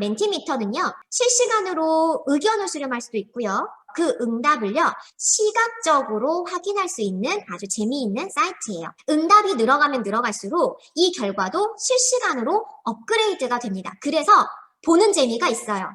멘티미터는요, 실시간으로 의견을 수렴할 수도 있고요. 그 응답을요, 시각적으로 확인할 수 있는 아주 재미있는 사이트예요. 응답이 늘어가면 늘어갈수록 이 결과도 실시간으로 업그레이드가 됩니다. 그래서 보는 재미가 있어요.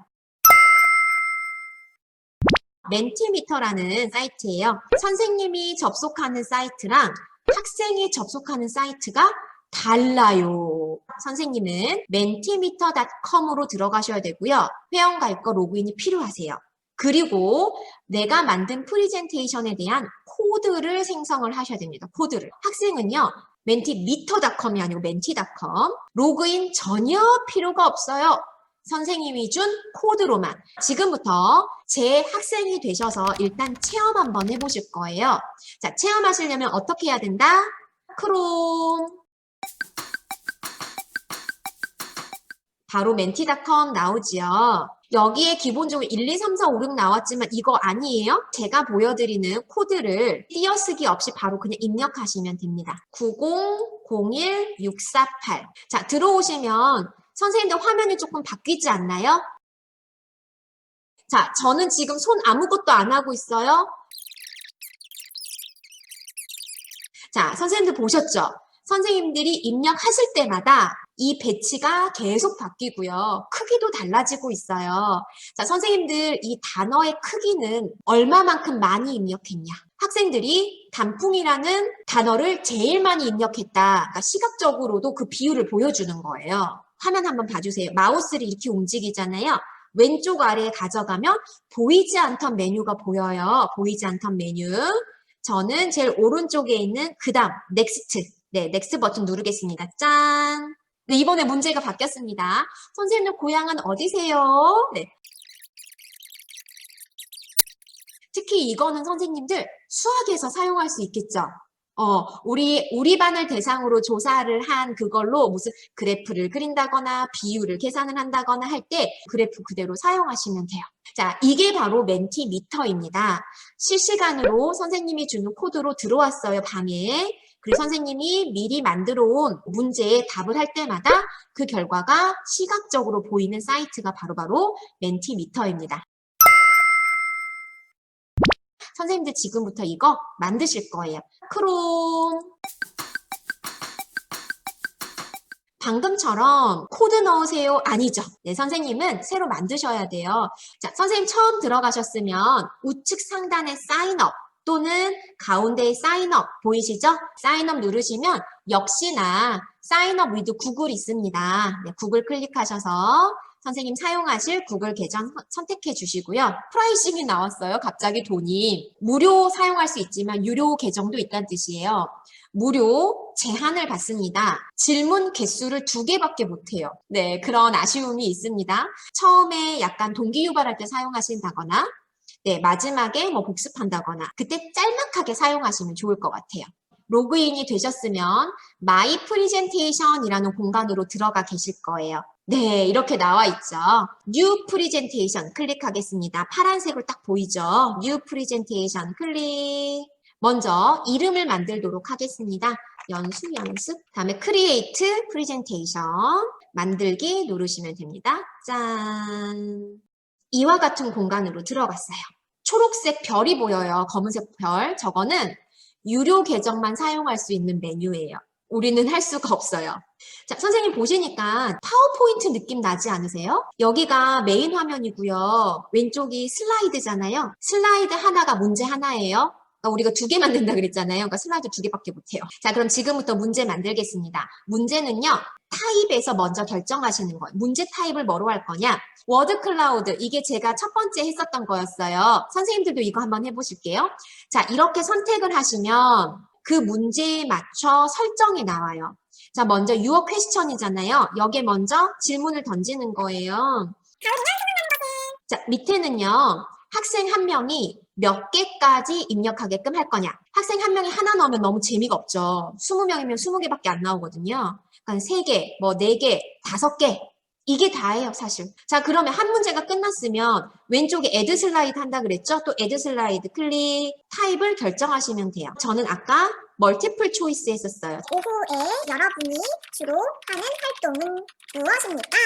멘티미터라는 사이트예요. 선생님이 접속하는 사이트랑 학생이 접속하는 사이트가 달라요. 선생님은 mentimeter.com으로 들어가셔야 되고요. 회원 가입과 로그인이 필요하세요. 그리고 내가 만든 프리젠테이션에 대한 코드를 생성을 하셔야 됩니다. 코드를. 학생은요. mentimeter.com이 아니고 menti.com. 로그인 전혀 필요가 없어요. 선생님이 준 코드로만. 지금부터 제 학생이 되셔서 일단 체험 한번 해보실 거예요. 자, 체험하시려면 어떻게 해야 된다? 크롬. 바로 멘티닷컴 나오지요. 여기에 기본적으로 1, 2, 3, 4, 5, 6 나왔지만 이거 아니에요? 제가 보여드리는 코드를 띄어쓰기 없이 바로 그냥 입력하시면 됩니다. 9001648. 자, 들어오시면 선생님들 화면이 조금 바뀌지 않나요? 자, 저는 지금 손 아무것도 안 하고 있어요. 자, 선생님들 보셨죠? 선생님들이 입력하실 때마다 이 배치가 계속 바뀌고요. 크기도 달라지고 있어요. 자, 선생님들 이 단어의 크기는 얼마만큼 많이 입력했냐? 학생들이 단풍이라는 단어를 제일 많이 입력했다. 그러니까 시각적으로도 그 비율을 보여주는 거예요. 화면 한번 봐주세요. 마우스를 이렇게 움직이잖아요. 왼쪽 아래에 가져가면 보이지 않던 메뉴가 보여요. 보이지 않던 메뉴. 저는 제일 오른쪽에 있는 그 다음 넥스트. 네, 넥스트 버튼 누르겠습니다. 짠. 네, 이번에 문제가 바뀌었습니다. 선생님들 고향은 어디세요? 네. 특히 이거는 선생님들 수학에서 사용할 수 있겠죠? 어, 우리, 우리 반을 대상으로 조사를 한 그걸로 무슨 그래프를 그린다거나 비율을 계산을 한다거나 할 때 그래프 그대로 사용하시면 돼요. 자, 이게 바로 멘티미터입니다. 실시간으로 선생님이 주는 코드로 들어왔어요, 방에. 그리고 선생님이 미리 만들어 온 문제에 답을 할 때마다 그 결과가 시각적으로 보이는 사이트가 바로 바로 멘티미터입니다. 선생님들 지금부터 이거 만드실 거예요. 크롬. 방금처럼 코드 넣으세요? 아니죠. 네, 선생님은 새로 만드셔야 돼요. 자, 선생님 처음 들어가셨으면 우측 상단에 사인업 또는 가운데에 사인업 보이시죠? 사인업 누르시면 역시나 사인업 위드 구글 있습니다. 네, 구글 클릭하셔서 선생님 사용하실 구글 계정 선택해 주시고요. 프라이싱이 나왔어요. 갑자기 돈이. 무료 사용할 수 있지만 유료 계정도 있다는 뜻이에요. 무료 제한을 받습니다. 질문 개수를 두 개밖에 못해요. 네, 그런 아쉬움이 있습니다. 처음에 약간 동기 유발할 때 사용하신다거나 네, 마지막에 뭐 복습한다거나 그때 짤막하게 사용하시면 좋을 것 같아요. 로그인이 되셨으면 마이 프리젠테이션이라는 공간으로 들어가 계실 거예요. 네, 이렇게 나와 있죠. New Presentation 클릭하겠습니다. 파란색으로 딱 보이죠? New Presentation 클릭. 먼저 이름을 만들도록 하겠습니다. 연수, 연습. 다음에 Create Presentation. 만들기 누르시면 됩니다. 짠. 이와 같은 공간으로 들어갔어요. 초록색 별이 보여요. 검은색 별. 저거는 유료 계정만 사용할 수 있는 메뉴예요. 우리는 할 수가 없어요. 자, 선생님 보시니까 파워포인트 느낌 나지 않으세요? 여기가 메인 화면이고요. 왼쪽이 슬라이드잖아요. 슬라이드 하나가 문제 하나예요. 그러니까 우리가 두 개 만든다 그랬잖아요. 그러니까 슬라이드 두 개밖에 못해요. 자, 그럼 지금부터 문제 만들겠습니다. 문제는요. 타입에서 먼저 결정하시는 거예요. 문제 타입을 뭐로 할 거냐? 워드 클라우드. 이게 제가 첫 번째 했었던 거였어요. 선생님들도 이거 한번 해보실게요. 자, 이렇게 선택을 하시면 그 문제에 맞춰 설정이 나와요. 자, 먼저 유어 퀘스천이잖아요. 여기에 먼저 질문을 던지는 거예요. 자, 밑에는요. 학생 한 명이 몇 개까지 입력하게끔 할 거냐. 학생 한 명이 하나 넣으면 너무 재미가 없죠. 20명이면 20개밖에 안 나오거든요. 그러니까 3개, 뭐 4개, 5개. 이게 다예요, 사실. 자, 그러면 한 문제가 끝났으면 왼쪽에 애드 슬라이드 한다 그랬죠? 또 애드 슬라이드 클릭, 타입을 결정하시면 돼요. 저는 아까 멀티플 초이스 했었어요. 오후에 여러분이 주로 하는 활동은 무엇입니까?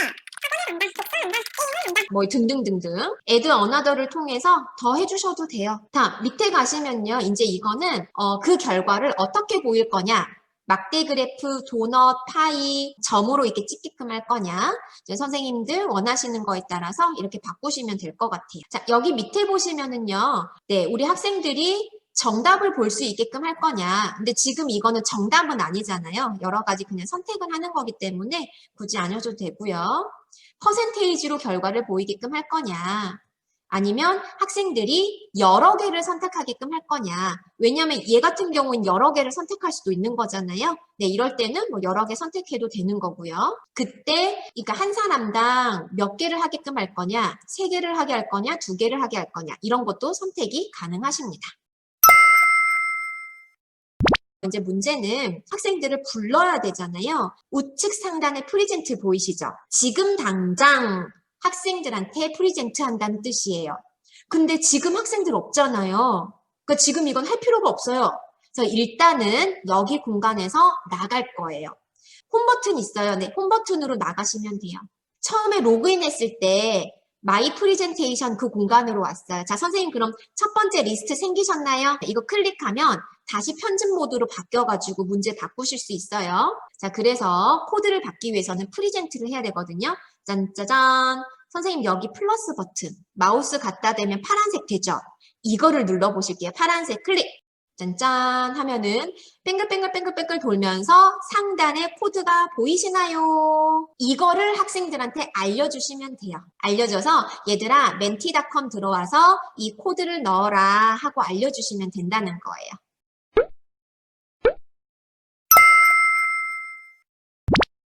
뭐 등등등등 애드 어나더를 통해서 더 해주셔도 돼요. 다음 밑에 가시면요. 이제 이거는 어, 그 결과를 어떻게 보일 거냐 막대 그래프, 도넛, 파이, 점으로 이렇게 찍게끔 할 거냐 이제 선생님들 원하시는 거에 따라서 이렇게 바꾸시면 될 것 같아요. 자 여기 밑에 보시면은요. 네 우리 학생들이 정답을 볼 수 있게끔 할 거냐. 근데 지금 이거는 정답은 아니잖아요. 여러 가지 그냥 선택을 하는 거기 때문에 굳이 안 해줘도 되고요. 퍼센테이지로 결과를 보이게끔 할 거냐. 아니면 학생들이 여러 개를 선택하게끔 할 거냐. 왜냐하면 얘 같은 경우는 여러 개를 선택할 수도 있는 거잖아요. 네, 이럴 때는 뭐 여러 개 선택해도 되는 거고요. 그때, 그러니까 한 사람당 몇 개를 하게끔 할 거냐, 세 개를 하게 할 거냐, 두 개를 하게 할 거냐, 이런 것도 선택이 가능하십니다. 이제 문제는 학생들을 불러야 되잖아요. 우측 상단의 프리젠트 보이시죠? 지금 당장 학생들한테 프리젠트 한다는 뜻이에요. 근데 지금 학생들 없잖아요. 그러니까 지금 이건 할 필요가 없어요. 그래서 일단은 여기 공간에서 나갈 거예요. 홈 버튼 있어요. 네, 홈 버튼으로 나가시면 돼요. 처음에 로그인 했을 때 마이 프리젠테이션 그 공간으로 왔어요. 자, 선생님 그럼 첫 번째 리스트 생기셨나요? 이거 클릭하면 다시 편집 모드로 바뀌어가지고 문제 바꾸실 수 있어요. 자, 그래서 코드를 받기 위해서는 프리젠트를 해야 되거든요. 짠짜잔. 선생님 여기 플러스 버튼 마우스 갖다 대면 파란색 되죠? 이거를 눌러보실게요. 파란색 클릭. 짠짠 하면은 뺑글뺑글뺑글뺑글 돌면서 상단에 코드가 보이시나요? 이거를 학생들한테 알려주시면 돼요. 알려줘서 얘들아 멘티닷컴 들어와서 이 코드를 넣어라 하고 알려주시면 된다는 거예요.